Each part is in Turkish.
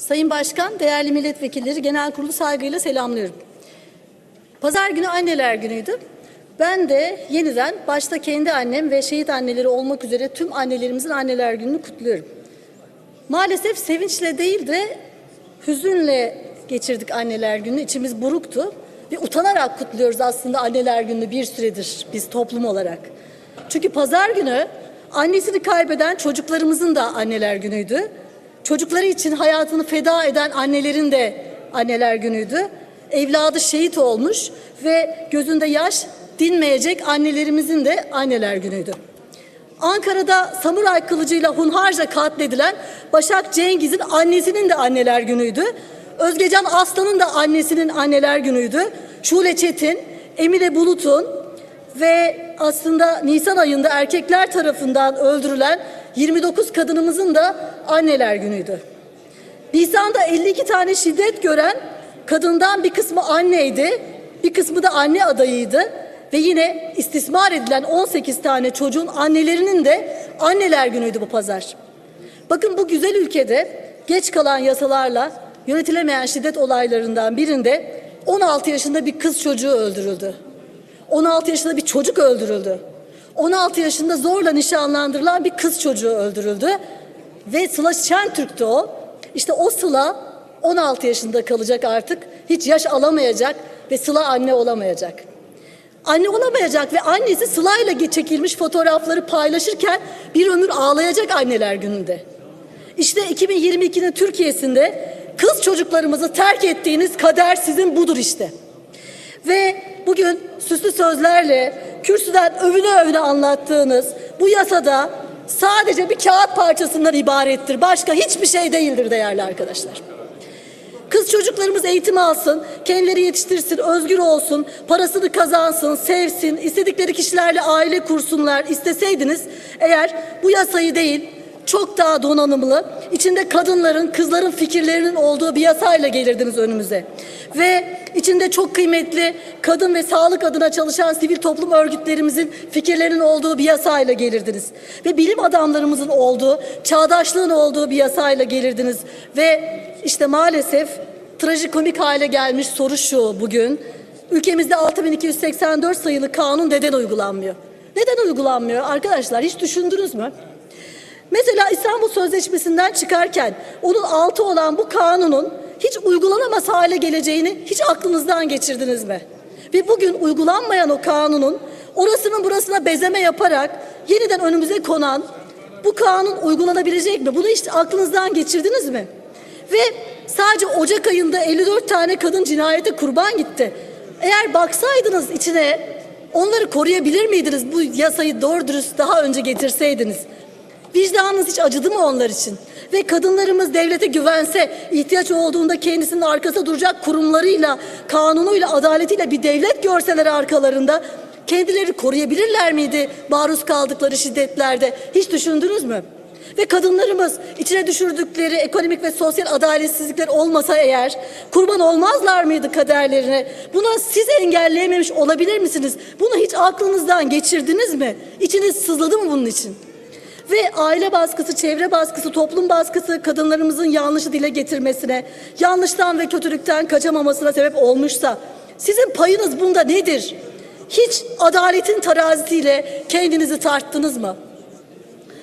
Sayın Başkan, değerli milletvekilleri genel kurulu saygıyla selamlıyorum. Pazar günü anneler günüydü. Ben de yeniden başta kendi annem ve şehit anneleri olmak üzere tüm annelerimizin anneler gününü kutluyorum. Maalesef sevinçle değil de hüzünle geçirdik anneler gününü. İçimiz buruktu ve utanarak kutluyoruz aslında anneler gününü bir süredir biz toplum olarak. Çünkü pazar günü annesini kaybeden çocuklarımızın da anneler günüydü. Çocukları için hayatını feda eden annelerin de anneler günüydü. Evladı şehit olmuş ve gözünde yaş dinmeyecek annelerimizin de anneler günüydü. Ankara'da samuray kılıcıyla hunharca katledilen Başak Cengiz'in annesinin de anneler günüydü. Özgecan Aslan'ın da annesinin anneler günüydü. Şule Çetin, Emine Bulut'un ve aslında Nisan ayında erkekler tarafından öldürülen 29 kadınımızın da anneler günüydü. Nisan'da 52 tane şiddet gören kadından bir kısmı anneydi, bir kısmı da anne adayıydı ve yine istismar edilen 18 tane çocuğun annelerinin de anneler günüydü bu pazar. Bakın bu güzel ülkede geç kalan yasalarla yönetilemeyen şiddet olaylarından birinde 16 yaşında bir kız çocuğu öldürüldü. 16 yaşında bir çocuk öldürüldü. 16 yaşında zorla nişanlandırılan bir kız çocuğu öldürüldü. Ve Sıla Şentürk'tü o. İşte o Sıla 16 yaşında kalacak artık. Hiç yaş alamayacak ve Sıla anne olamayacak. Anne olamayacak ve annesi Sıla ile çekilmiş fotoğrafları paylaşırken bir ömür ağlayacak anneler gününde. İşte 2022'nin Türkiye'sinde kız çocuklarımızı terk ettiğiniz kader sizin budur işte. Ve bugün süslü sözlerle kürsüden övüne övüne anlattığınız bu yasada sadece bir kağıt parçasından ibarettir. Başka hiçbir şey değildir değerli arkadaşlar. Kız çocuklarımız eğitim alsın, kendileri yetiştirsin, özgür olsun, parasını kazansın, sevsin, istedikleri kişilerle aile kursunlar isteseydiniz eğer bu yasayı değil çok daha donanımlı, içinde kadınların, kızların fikirlerinin olduğu bir yasayla gelirdiniz önümüze. Ve içinde çok kıymetli kadın ve sağlık adına çalışan sivil toplum örgütlerimizin fikirlerinin olduğu bir yasayla gelirdiniz. Ve bilim adamlarımızın olduğu, çağdaşlığın olduğu bir yasayla gelirdiniz. Ve işte maalesef trajikomik hale gelmiş soru şu bugün. Ülkemizde 6284 sayılı kanun neden uygulanmıyor? Neden uygulanmıyor arkadaşlar? Hiç düşündünüz mü? Mesela İstanbul Sözleşmesi'nden çıkarken onun altı olan bu kanunun hiç uygulanamaz hale geleceğini hiç aklınızdan geçirdiniz mi? Ve bugün uygulanmayan o kanunun orasının burasına bezeme yaparak yeniden önümüze konan bu kanun uygulanabilecek mi? Bunu hiç aklınızdan geçirdiniz mi? Ve sadece Ocak ayında 54 tane kadın cinayete kurban gitti. Eğer baksaydınız içine onları koruyabilir miydiniz bu yasayı doğru dürüst daha önce getirseydiniz? Vicdanınız hiç acıdı mı onlar için? Ve kadınlarımız devlete güvense, ihtiyaç olduğunda kendisinin arkasında duracak kurumlarıyla, kanunuyla, adaletiyle bir devlet görseler arkalarında kendileri koruyabilirler miydi maruz kaldıkları şiddetlerde? Hiç düşündünüz mü? Ve kadınlarımız içine düşürdükleri ekonomik ve sosyal adaletsizlikler olmasa eğer kurban olmazlar mıydı kaderlerine? Bunu siz engelleyememiş olabilir misiniz? Bunu hiç aklınızdan geçirdiniz mi? İçiniz sızladı mı bunun için? Ve aile baskısı, çevre baskısı, toplum baskısı kadınlarımızın yanlışı dile getirmesine, yanlıştan ve kötülükten kaçamamasına sebep olmuşsa sizin payınız bunda nedir? Hiç adaletin terazisiyle kendinizi tarttınız mı?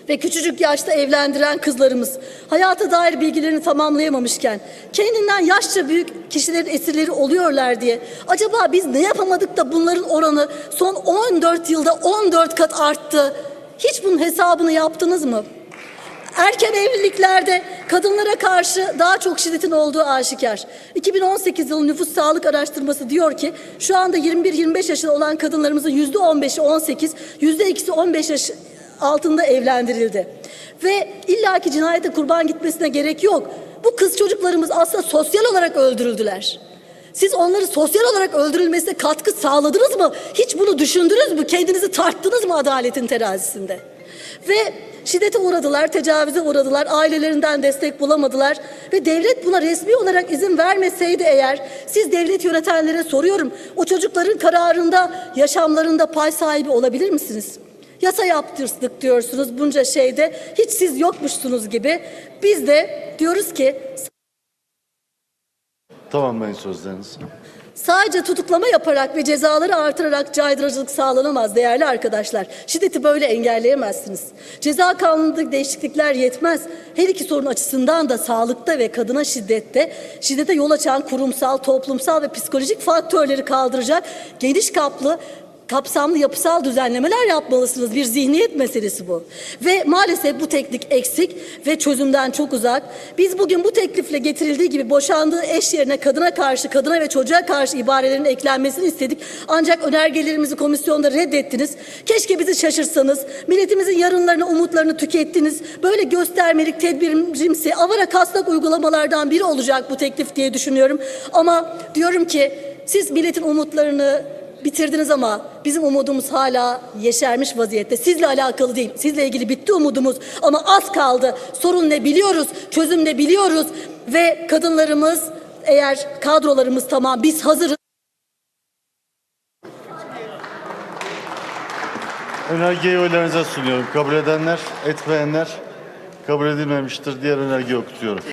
Ve küçücük yaşta evlendiren kızlarımız hayata dair bilgilerini tamamlayamamışken kendinden yaşça büyük kişilerin esirleri oluyorlar diye acaba biz ne yapamadık da bunların oranı son 14 yılda 14 kat arttı? Hiç bunun hesabını yaptınız mı? Erken evliliklerde kadınlara karşı daha çok şiddetin olduğu aşikar. 2018 yılı nüfus sağlık araştırması diyor ki şu anda 21-25 yaşında olan kadınlarımızın yüzde 15'i 18, yüzde 2'si 15 yaş altında evlendirildi. Ve illaki cinayete kurban gitmesine gerek yok. Bu kız çocuklarımız aslında sosyal olarak öldürüldüler. Siz onları sosyal olarak öldürülmesine katkı sağladınız mı? Hiç bunu düşündünüz mü? Kendinizi tarttınız mı adaletin terazisinde? Ve şiddete uğradılar, tecavüze uğradılar, ailelerinden destek bulamadılar ve devlet buna resmi olarak izin vermeseydi eğer siz devlet yönetenlere soruyorum o çocukların kararında, yaşamlarında pay sahibi olabilir misiniz? Yasa yaptırdık diyorsunuz bunca şeyde hiç siz yokmuşsunuz gibi. Biz de diyoruz ki Tamamlayın sözlerinizi. Sadece tutuklama yaparak ve cezaları artırarak caydırıcılık sağlanamaz değerli arkadaşlar. Şiddeti böyle engelleyemezsiniz. Ceza kanunundaki değişiklikler yetmez. Her iki sorun açısından da sağlıkta ve kadına şiddette şiddete yol açan kurumsal, toplumsal ve psikolojik faktörleri kaldıracak geniş kaplı kapsamlı yapısal düzenlemeler yapmalısınız. Bir zihniyet meselesi bu. Ve maalesef bu teknik eksik ve çözümden çok uzak. Biz bugün bu teklifle getirildiği gibi boşandığı eş yerine kadına karşı, kadına ve çocuğa karşı ibarelerin eklenmesini istedik. Ancak önergelerimizi komisyonda reddettiniz. Keşke bizi şaşırsanız. Milletimizin yarınlarını, umutlarını tükettiniz. Böyle göstermelik, tedbirimsi, avara kasnak uygulamalardan biri olacak bu teklif diye düşünüyorum. Ama diyorum ki siz milletin umutlarını bitirdiniz ama bizim umudumuz hala yeşermiş vaziyette. Sizle alakalı değil. Sizle ilgili bitti umudumuz ama az kaldı. Sorun ne biliyoruz, çözüm ne biliyoruz ve kadınlarımız eğer kadrolarımız tamam biz hazırız. Önergeyi oylarınıza sunuyorum. Kabul edenler, etmeyenler kabul edilmemiştir. Diğer önergeyi okutuyorum.